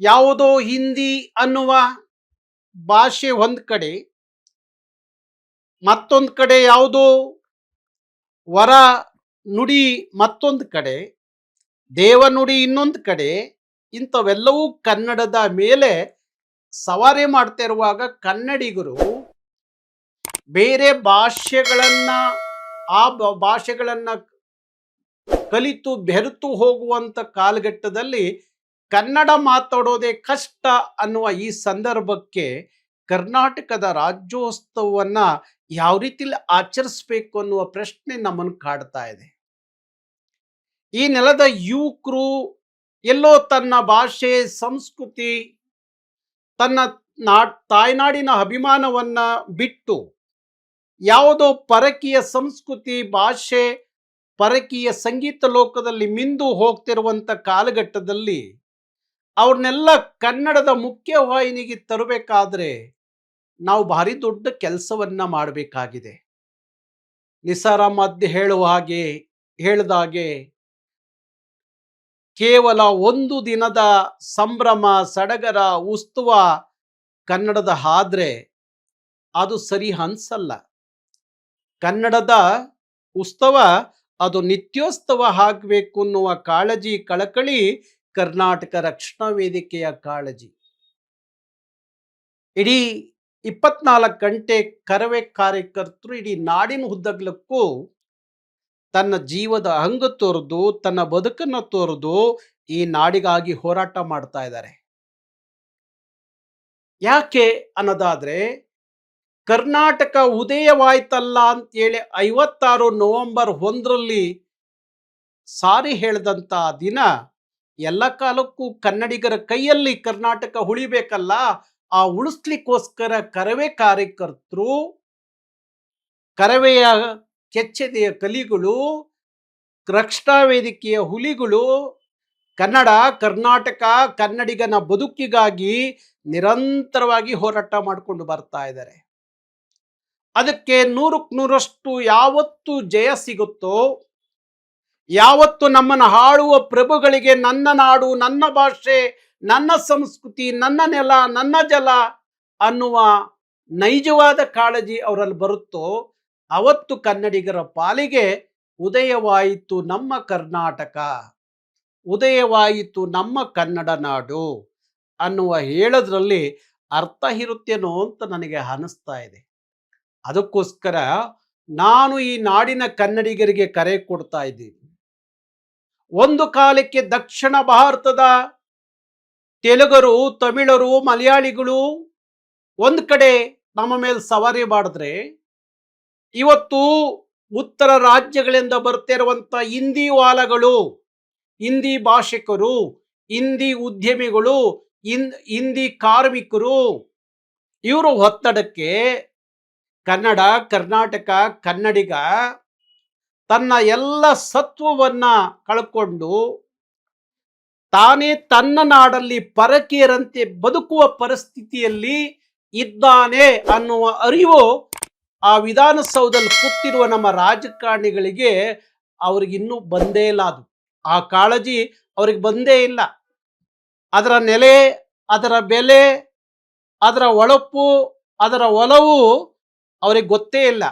ಯಾವುದೋ ಹಿಂದಿ ಅನ್ನುವ ಭಾಷೆ ಒಂದು ಕಡೆ, ಮತ್ತೊಂದು ಕಡೆ ಯಾವುದೋ ವರ ನುಡಿ ಮತ್ತೊಂದು ಕಡೆ ದೇವನುಡಿ ಇನ್ನೊಂದು ಕಡೆ, ಇಂಥವೆಲ್ಲವೂ ಕನ್ನಡದ ಮೇಲೆ ಸವಾರಿ ಮಾಡ್ತಾ ಇರುವಾಗ ಕನ್ನಡಿಗರು ಬೇರೆ ಭಾಷೆಗಳನ್ನ, ಆ ಭಾಷೆಗಳನ್ನ ಕಲಿತು ಬೆರೆತು ಹೋಗುವಂತ ಕಾಲಘಟ್ಟದಲ್ಲಿ ಕನ್ನಡ ಮಾತಾಡೋದೇ ಕಷ್ಟ ಅನ್ನುವ ಈ ಸಂದರ್ಭಕ್ಕೆ ಕರ್ನಾಟಕದ ರಾಜ್ಯೋತ್ಸವವನ್ನ ಯಾವ ರೀತಿಲಿ ಆಚರಿಸ್ಬೇಕು ಅನ್ನುವ ಪ್ರಶ್ನೆ ನಮ್ಮನ್ನು ಕಾಡ್ತಾ ಇದೆ. ಈ ನೆಲದ ಯುವಕರು ಎಲ್ಲೋ ತನ್ನ ಭಾಷೆ, ಸಂಸ್ಕೃತಿ, ತನ್ನ ನಾ, ತಾಯ್ನಾಡಿನ ಅಭಿಮಾನವನ್ನ ಬಿಟ್ಟು ಯಾವುದೋ ಪರಕೀಯ ಸಂಸ್ಕೃತಿ, ಭಾಷೆ, ಪರಕೀಯ ಸಂಗೀತ ಲೋಕದಲ್ಲಿ ಮಿಂದು ಹೋಗ್ತಿರುವಂತ ಕಾಲಘಟ್ಟದಲ್ಲಿ ಅವ್ರನ್ನೆಲ್ಲ ಕನ್ನಡದ ಮುಖ್ಯ ವಾಹಿನಿಗೆ ತರಬೇಕಾದ್ರೆ ನಾವು ಭಾರಿ ದೊಡ್ಡ ಕೆಲಸವನ್ನ ಮಾಡಬೇಕಾಗಿದೆ. ನಿಸಾರ ಮಧ್ಯ ಹೇಳುವ ಹಾಗೆ ಹೇಳಿದಾಗೆ ಕೇವಲ ಒಂದು ದಿನದ ಸಂಭ್ರಮ, ಸಡಗರ, ಉಸ್ತುವ ಕನ್ನಡದ ಆದ್ರೆ ಅದು ಸರಿ ಅನ್ಸಲ್ಲ. ಕನ್ನಡದ ಉತ್ಸವ ಅದು ನಿತ್ಯೋತ್ಸವ ಆಗಬೇಕು ಅನ್ನುವ ಕಾಳಜಿ, ಕಳಕಳಿ ಕರ್ನಾಟಕ ರಕ್ಷಣಾ ವೇದಿಕೆಯ ಕಾಳಜಿ. ಇಡೀ ಇಪ್ಪತ್ನಾಲ್ಕು ಗಂಟೆ ಕರವೇ ಕಾರ್ಯಕರ್ತರು ಇಡೀ ನಾಡಿನ ಉದ್ದಗಲಕ್ಕೂ ತನ್ನ ಜೀವದ ಅಂಗ ತೋರಿದು, ತನ್ನ ಬದುಕನ್ನು ತೋರಿದು ಈ ನಾಡಿಗಾಗಿ ಹೋರಾಟ ಮಾಡ್ತಾ ಇದ್ದಾರೆ. ಯಾಕೆ ಅನ್ನೋದಾದ್ರೆ, ಕರ್ನಾಟಕ ಉದಯವಾಯ್ತಲ್ಲ ಅಂತೇಳಿ ಐವತ್ತಾರು ನವೆಂಬರ್ ಒಂದರಲ್ಲಿ ಸಾರಿ ಹೇಳಿದಂತ ದಿನ ಎಲ್ಲ ಕಾಲಕ್ಕೂ ಕನ್ನಡಿಗರ ಕೈಯಲ್ಲಿ ಕರ್ನಾಟಕ ಉಳಿಬೇಕಲ್ಲ, ಆ ಉಳಿಸ್ಲಿಕ್ಕೋಸ್ಕರ ಕರವೇ ಕಾರ್ಯಕರ್ತರು, ಕರವೆಯ ಕೆಚ್ಚೆದೆಯ ಕಲಿಗಳು, ರಕ್ಷಣಾ ವೇದಿಕೆಯ ಹುಲಿಗಳು, ಕನ್ನಡ, ಕರ್ನಾಟಕ, ಕನ್ನಡಿಗನ ಬದುಕಿಗಾಗಿ ನಿರಂತರವಾಗಿ ಹೋರಾಟ ಮಾಡಿಕೊಂಡು ಬರ್ತಾ ಇದ್ದಾರೆ. ಅದಕ್ಕೆ ನೂರಕ್ಕೆ ನೂರಷ್ಟು ಯಾವತ್ತು ಜಯ ಸಿಗುತ್ತೋ ಯಾವತ್ತು ನಮ್ಮನ್ನು ಹಾಳುವ ಪ್ರಭುಗಳಿಗೆ ನನ್ನ ನಾಡು, ನನ್ನ ಭಾಷೆ, ನನ್ನ ಸಂಸ್ಕೃತಿ, ನನ್ನ ನೆಲ, ನನ್ನ ಜಲ ಅನ್ನುವ ನೈಜವಾದ ಕಾಳಜಿ ಅವರಲ್ಲಿ ಬರುತ್ತೋ ಅವತ್ತು ಕನ್ನಡಿಗರ ಪಾಲಿಗೆ ಉದಯವಾಯಿತು ನಮ್ಮ ಕರ್ನಾಟಕ. ಉದಯವಾಯಿತು ನಮ್ಮ ಕನ್ನಡ ನಾಡು ಅನ್ನುವ ಹೇಳೋದ್ರಲ್ಲಿ ಅರ್ಥ ಇರುತ್ತೇನೋ ಅಂತ ನನಗೆ ಅನಿಸ್ತಾ ಇದೆ. ಅದಕ್ಕೋಸ್ಕರ ನಾನು ಈ ನಾಡಿನ ಕನ್ನಡಿಗರಿಗೆ ಕರೆ ಕೊಡ್ತಾ ಇದ್ದೀನಿ. ಒಂದು ಕಾಲಕ್ಕೆ ದಕ್ಷಿಣ ಭಾರತದ ತೆಲುಗರು, ತಮಿಳರು, ಮಲಯಾಳಿಗಳು ಒಂದು ಕಡೆ ನಮ್ಮ ಮೇಲೆ ಸವಾರಿ ಮಾಡಿದ್ರೆ, ಇವತ್ತು ಉತ್ತರ ರಾಜ್ಯಗಳಿಂದ ಬರ್ತಿರುವಂತ ಹಿಂದಿ ವಾಲಗಳು, ಹಿಂದಿ ಭಾಷಿಕರು, ಹಿಂದಿ ಉದ್ಯಮಿಗಳು ಹಿಂದಿ ಕಾರ್ಮಿಕರು, ಇವರು ಒತ್ತಡಕ್ಕೆ ಕನ್ನಡ, ಕರ್ನಾಟಕ, ಕನ್ನಡಿಗ ತನ್ನ ಎಲ್ಲ ಸತ್ವವನ್ನ ಕಳ್ಕೊಂಡು ತಾನೇ ತನ್ನ ನಾಡಲ್ಲಿ ಪರಕೀಯರಂತೆ ಬದುಕುವ ಪರಿಸ್ಥಿತಿಯಲ್ಲಿ ಇದ್ದಾನೆ ಅನ್ನುವ ಅರಿವು ಆ ವಿಧಾನಸೌಧದಲ್ಲಿ ಕೂತಿರುವ ನಮ್ಮ ರಾಜಕಾರಣಿಗಳಿಗೆ ಅವ್ರಿಗಿನ್ನೂ ಬಂದೇ ಇಲ್ಲ ಅದು. ಆ ಕಾಳಜಿ ಅವ್ರಿಗೆ ಬಂದೇ ಇಲ್ಲ. ಅದರ ನೆಲೆ, ಅದರ ಬೆಲೆ, ಅದರ ಒಳಪು, ಅದರ ಒಲವು ಅವ್ರಿಗೆ ಗೊತ್ತೇ ಇಲ್ಲ.